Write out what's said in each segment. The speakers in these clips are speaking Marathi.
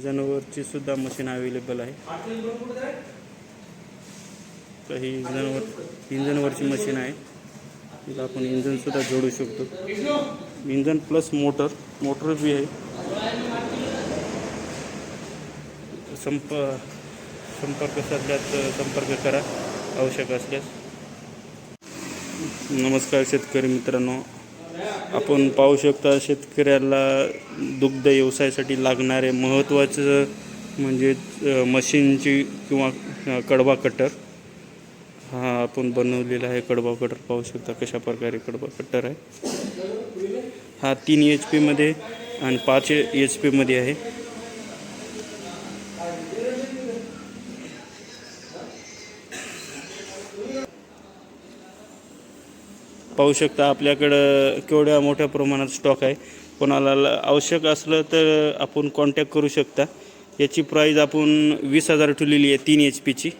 इंजनवरची सुद्धा मशीन अवेलेबल आहे. ही इंजनवर इंजनवरची मशीन आहे. तिला आपण इंजनसुद्धा जोडू शकतो. इंजन प्लस मोटर मोटर बी आहे. संप संपर्क साधल्यास संपर्क करा. आवश्यक असल्यास. नमस्कार शेतकरी मित्रांनो. आपण पाहू शकता शेतकऱ्याला दुग्ध व्यवसायासाठी लागणारे महत्त्वाचं म्हणजे मशीनची किंवा कडवा कटर. हा आपण बनवलेला आहे कडवा कटर. पाहू शकता कशा प्रकारे कडवा कटर आहे. हा तीन एच पीमध्ये आणि पाच एच पीमध्ये आहे. पाहू शकता आपल्याकडं केवढ्या मोठ्या प्रमाणात स्टॉक आहे. कोणाला ल- आवश्यक असलं तर आपण कॉन्टॅक्ट करू शकता. याची प्राईज आपण वीस हजार ठेवलेली आहे तीन एच पीची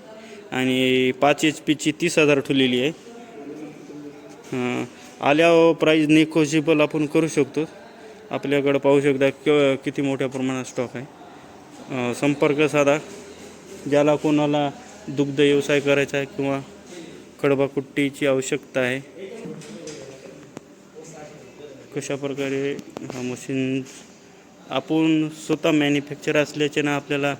आणि पाच एच पीची तीस हजार ठेवलेली आहे. आल्यावर प्राईज निकोशिबल आपण करू शकतो. आपल्याकडं पाहू शकता क किती मोठ्या प्रमाणात स्टॉक आहे. संपर्क साधा. ज्याला कोणाला दुग्ध व्यवसाय करायचा आहे किंवा खडबाकुट्टीची आवश्यकता आहे. कशा प्रकारे हा मशीन आपण स्वतः मॅन्युफॅक्चर असल्याचे ना आपल्याला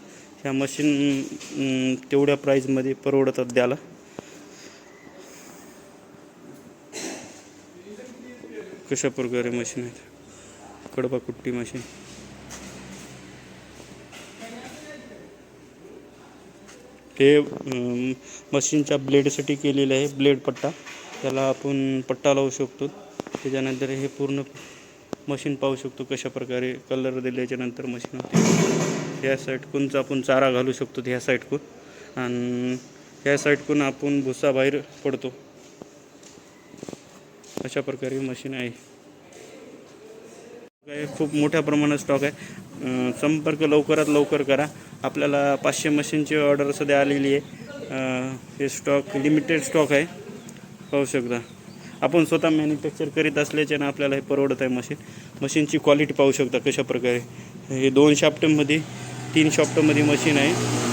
ह्या मशीन तेवढ्या प्राईजमध्ये परवडतात द्याला कशा प्रकारे मशीन आहेत कडबा कुट्टी मशीन हे मशीनच्या ब्लेडसाठी केलेलं आहे ब्लेड पट्टा. त्याला आपण पट्टा लावू शकतो. त्याच्यानंतर हे पूर्ण मशीन पाहू शकतो कशा प्रकारे कलर दिल्याच्यानंतर मशीन होते. ह्या साईडकूनचा आपण चारा घालू शकतो ह्या साईडकून आणि ह्या साईडकून आपण भुसा बाहेर पडतो. अशा प्रकारे मशीन आहे. काय खूप मोठ्या प्रमाणात स्टॉक आहे. संपर्क लवकरात लवकर करा. आपल्याला पाचशे मशीनची ऑर्डर सध्या आलेली आहे. हे स्टॉक लिमिटेड स्टॉक आहे. पाहू शकता. आपण स्वतः मॅन्युफॅक्चर करीत असल्याच्यानं आपल्याला हे परवडत आहे मशीन मशीनची क्वालिटी पाहू शकता कशा प्रकारे हे दोन शाफ्टमध्ये तीन शाफ्टमध्ये मशीन आहे.